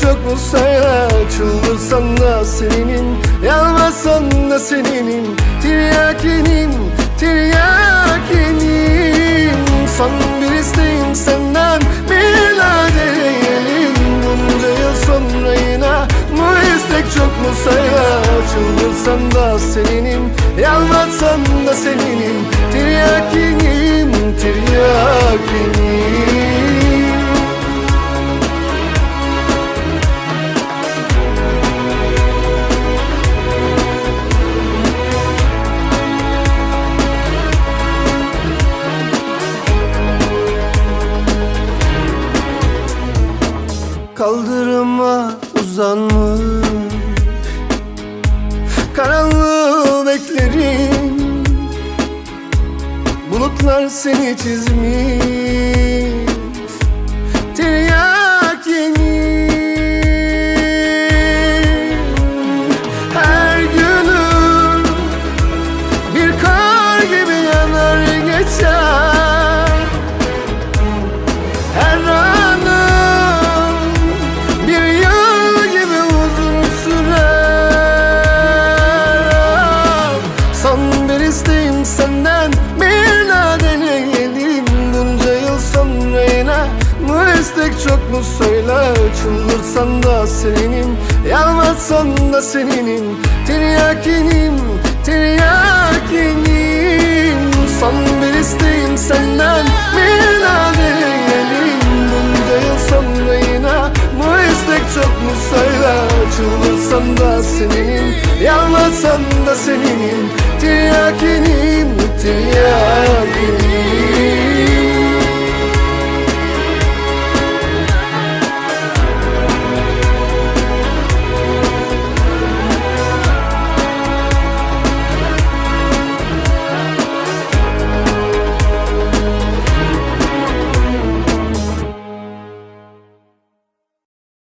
çok sayla Çıldırsan da seninim Yalvarsan da seninim Tiryakinim, tiryakinim. Son bir isteğim senden bir daha deneyelim Bunca yıl sonra yine bu istek çok mu Çıldırsan da seninim Yalvarsan da seninim Tiryakinim, tiryakinim Kaldırıma uzanmış. Karanlığı beklerim. Bulutlar seni çizmiş mu söyle Çıldırsan da seninim Yalvarsan da seninim Tiryakinim, tiryakinim. Son bir isteğim senden bir daha deneyelim Bunca yıl sonra yine istek çok mu söyle Çıldırsan da seninim Yalvarsan da seninim Tiryakinim, tiryakinim